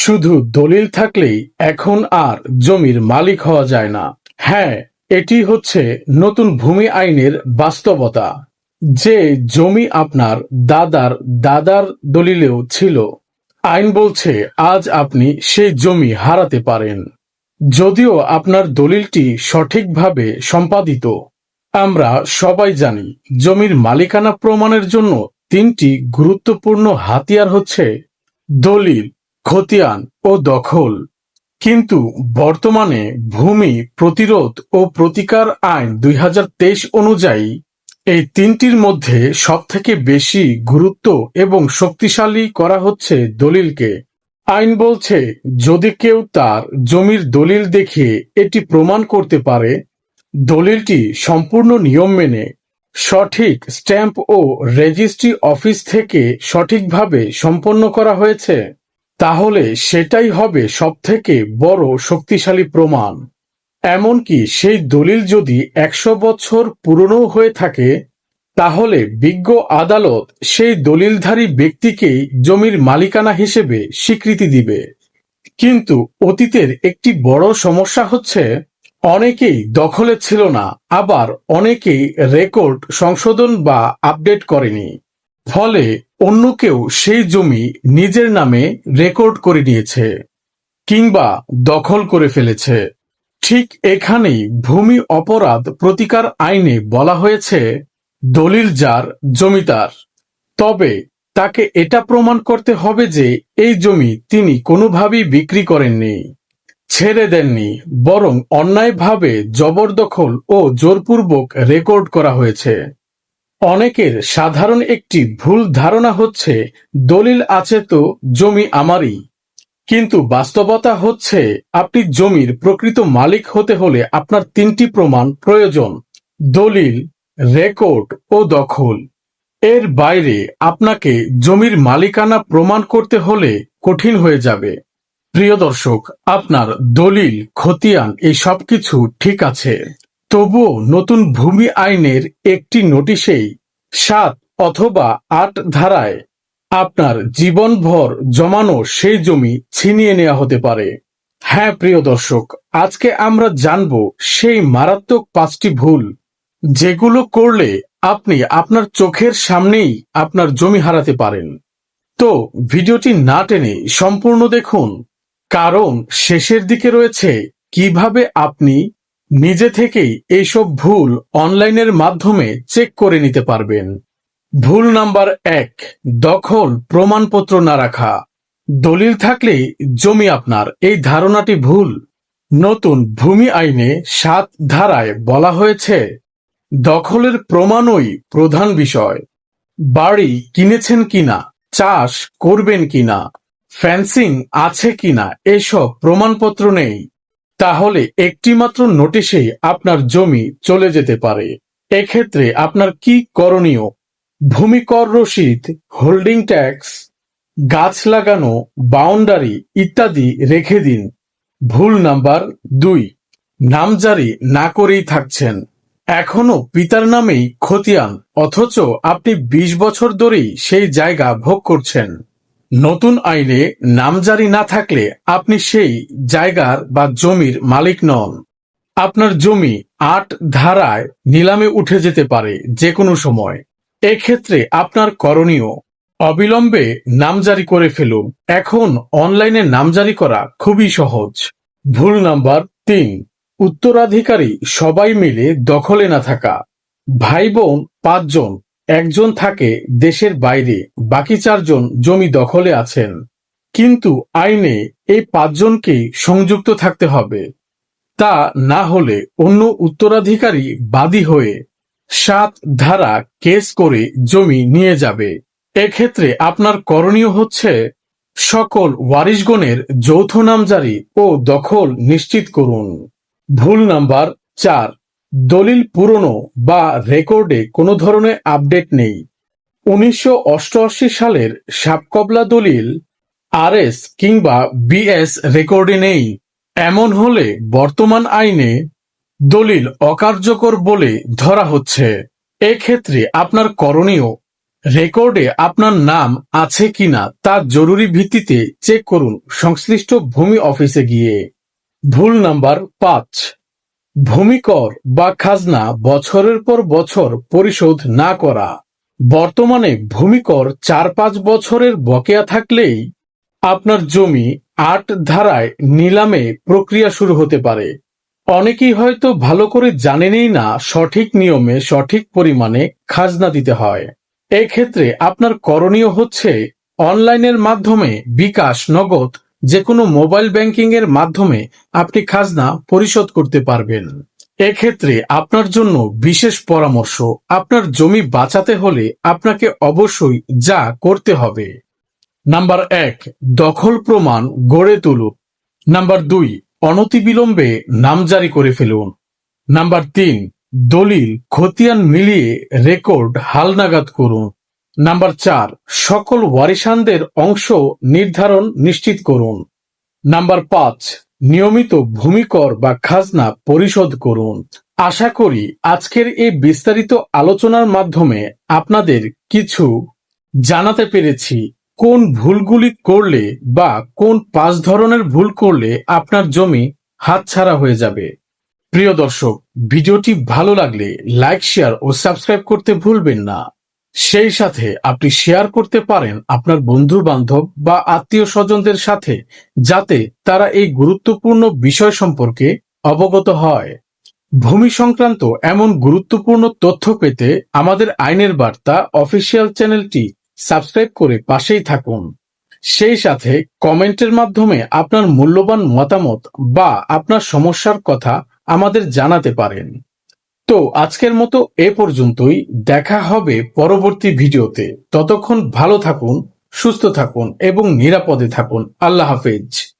শুধু দলিল থাকলেই এখন আর জমির মালিক হওয়া যায় না। হ্যাঁ এটি হচ্ছে নতুন ভূমি আইনের বাস্তবতা। যে জমি আপনার দাদার দাদার দলিলেও ছিল, আইন বলছে আজ আপনি সেই জমি হারাতে পারেন। যদিও আপনার দলিলটি সঠিকভাবে সম্পাদিত। আমরা সবাই জানি, জমির মালিকানা প্রমাণের জন্য তিনটি গুরুত্বপূর্ণ হাতিয়ার হচ্ছে দলিল। খতিয়ান ও দখল। কিন্তু বর্তমানে ভূমি প্রতিরোধ ও প্রতিকার আইন দুই হাজার তেইশ অনুযায়ী এই তিনটির মধ্যে সবথেকে বেশি গুরুত্ব এবং শক্তিশালী করা হচ্ছে দলিলকে। আইন বলছে, যদি কেউ তার জমির দলিল দেখিয়ে এটি প্রমাণ করতে পারে, দলিলটি সম্পূর্ণ নিয়ম মেনে, সঠিক স্ট্যাম্প ও রেজিস্ট্রি অফিস থেকে সঠিকভাবে সম্পন্ন করা হয়েছে। তাহলে সেটাই হবে সবথেকে বড় শক্তিশালী প্রমাণ। এমনকি সেই দলিল যদি একশো বছর পুরনো হয়ে থাকে, তাহলে বিজ্ঞ আদালত সেই দলিলধারী ব্যক্তিকেই জমির মালিকানা হিসেবে স্বীকৃতি দিবে। কিন্তু অতীতের একটি বড় সমস্যা হচ্ছে, অনেকেই দখলে ছিল না, আবার অনেকেই রেকর্ড সংশোধন বা আপডেট করেনি। ফলে অন্য কেউ সেই জমি নিজের নামে রেকর্ড করে নিয়েছে কিংবা দখল করে ফেলেছে। ঠিক এখানেই ভূমি অপরাধ প্রতিকার আইনে বলা হয়েছে, দলিল যার জমিদার। তবে তাকে এটা প্রমাণ করতে হবে যে এই জমি তিনি কোনোভাবেই বিক্রি করেননি, ছেড়ে দেননি, বরং অন্যায়ভাবে জবরদখল ও জোরপূর্বক রেকর্ড করা হয়েছে। অনেকের সাধারণ একটি ভুল ধারণা হচ্ছে, দলিল আছে তো জমি আমারই। কিন্তু বাস্তবতা হচ্ছে, আপনি জমির প্রকৃত মালিক হতে হলে আপনার তিনটি প্রমাণ প্রয়োজন। দলিল, রেকর্ড ও দখল। এর বাইরে আপনাকে জমির মালিকানা প্রমাণ করতে হলে কঠিন হয়ে যাবে। প্রিয় দর্শক, আপনার দলিল, খতিয়ান এই সবকিছু ঠিক আছে। তবুও নতুন ভূমি আইনের একটি নোটিশেই সাত অথবা আট ধারায় আপনার জীবনভর জমানো সেই জমি ছিনিয়ে নেওয়া হতে পারে। হ্যাঁ প্রিয় দর্শক, আজকে আমরা জানব সেই মারাত্মক পাঁচটি ভুল, যেগুলো করলে আপনি আপনার চোখের সামনেই আপনার জমি হারাতে পারেন। তো ভিডিওটি না টেনে সম্পূর্ণ দেখুন, কারণ শেষের দিকে রয়েছে কীভাবে আপনি নিজে থেকেই এইসব ভুল অনলাইনের মাধ্যমে চেক করে নিতে পারবেন। ভুল নাম্বার এক, দখল প্রমাণপত্র না রাখা। দলিল থাকলেই জমি আপনার, এই ধারণাটি ভুল। নতুন ভূমি আইনে সাত ধারায় বলা হয়েছে, দখলের প্রমাণই প্রধান বিষয়। বাড়ি কিনেছেন কিনা, চাষ করবেন কিনা ফ্যান্সিং আছে কিনা, এসব প্রমাণপত্র নেই। তাহলে একটিমাত্র নোটিশেই আপনার জমি চলে যেতে পারে। এক্ষেত্রে আপনার কি করণীয়? ভূমি কর রসিদ, হোল্ডিং ট্যাক্স, গাছ লাগানো, বাউন্ডারি ইত্যাদি রেখে দিন। ভুল নাম্বার দুই নামজারি না করেই থাকছেন। এখনও পিতার নামেই খতিয়ান, অথচ আপনি ২০ বছর ধরেই সেই জায়গা ভোগ করছেন। নতুন আইনে নামজারি না থাকলে আপনি সেই জায়গার বা জমির মালিক নন। আপনার জমি আট ধারায় নিলামে উঠে যেতে পারে যে কোনো সময়। এক্ষেত্রে আপনার করণীয়, অবিলম্বে নামজারি করে ফেলুন। এখন অনলাইনে নামজারি করা খুবই সহজ। ভুল নাম্বার তিন, উত্তরাধিকারী সবাই মিলে দখলে না থাকা। ভাই বোন, পাঁচজন একজন থাকে দেশের বাইরে, বাকি চারজন জমি দখলে আছেন। কিন্তু আইনে এই পাঁচজনকেই সংযুক্ত থাকতে হবে। তা না হলে অন্য উত্তরাধিকারী বাদী হয়ে সাত ধারা কেস করে জমি নিয়ে যাবে। এক্ষেত্রে আপনার করণীয় হচ্ছে সকল ওয়ারিশগণের যৌথ নামজারি ও দখল নিশ্চিত করুন। ভুল নাম্বার চার। দলিল পুরনো বা রেকর্ডে কোনো ধরনের আপডেট নেই। উনিশশো অষ্টআশি সালের সাপকবলা দলিল আরএস কিংবা বিএস রেকর্ডে নেই। এমন হলে বর্তমান আইনে দলিল অকার্যকর বলে ধরা হচ্ছে। এক্ষেত্রে আপনার করণীয়, রেকর্ডে আপনার নাম আছে কিনা তা জরুরি ভিত্তিতে চেক করুন সংশ্লিষ্ট ভূমি অফিসে গিয়ে। ভুল নাম্বার পাঁচ। ভূমিকর বা খাজনা বছরের পর বছর পরিশোধ না করা। বর্তমানে ভূমিকর চার পাঁচ বছরের বকেয়া থাকলেই আপনার জমি আট ধারায় নিলামে প্রক্রিয়া শুরু হতে পারে। অনেকেই হয়তো ভালো করে জানেনই না সঠিক নিয়মে সঠিক পরিমাণে খাজনা দিতে হয়। এক্ষেত্রে আপনার করণীয় হচ্ছে অনলাইনের মাধ্যমে বিকাশ, নগদ যে কোনো মোবাইল ব্যাংকিং এর মাধ্যমে আপনি খাজনা পরিশোধ করতে পারবেন। এক্ষেত্রে আপনার জন্য বিশেষ পরামর্শ, আপনার জমি বাঁচাতে হলে আপনাকে অবশ্যই যা করতে হবে। নাম্বার এক, দখল প্রমাণ গড়ে তুলুন। নাম্বার দুই, অনতিবিলম্বে নামজারি করে ফেলুন। নাম্বার তিন, দলিল, খতিয়ান মিলিয়ে রেকর্ড হালনাগাদ করুন। নাম্বার চার, সকল ওয়ারিশানদের অংশ নির্ধারণ নিশ্চিত করুন। নাম্বার পাঁচ, নিয়মিত ভূমিকর বা খাজনা পরিশোধ করুন। আশা করি আজকের এই বিস্তারিত আলোচনার মাধ্যমে আপনাদের কিছু জানাতে পেরেছি। কোন ভুলগুলি করলে বা কোন পাঁচ ধরনের ভুল করলে আপনার জমি হাতছাড়া হয়ে যাবে। প্রিয় দর্শক, ভিডিওটি ভালো লাগলে লাইক, শেয়ার ও সাবস্ক্রাইব করতে ভুলবেন না। সেই সাথে আপনি শেয়ার করতে পারেন আপনার বন্ধু বান্ধব বা আত্মীয় স্বজনদের সাথে, যাতে তারা এই গুরুত্বপূর্ণ বিষয় সম্পর্কে অবগত হয়। ভূমি সংক্রান্ত এমন গুরুত্বপূর্ণ তথ্য পেতে আমাদের আইনের বার্তা অফিসিয়াল চ্যানেলটি সাবস্ক্রাইব করে পাশেই থাকুন। সেই সাথে কমেন্টের মাধ্যমে আপনার মূল্যবান মতামত বা আপনার সমস্যার কথা আমাদের জানাতে পারেন। তো আজকের মতো এ পর্যন্তই। দেখা হবে পরবর্তী ভিডিওতে। ততক্ষণ ভালো থাকুন, সুস্থ থাকুন এবং নিরাপদে থাকুন। আল্লাহ হাফেজ।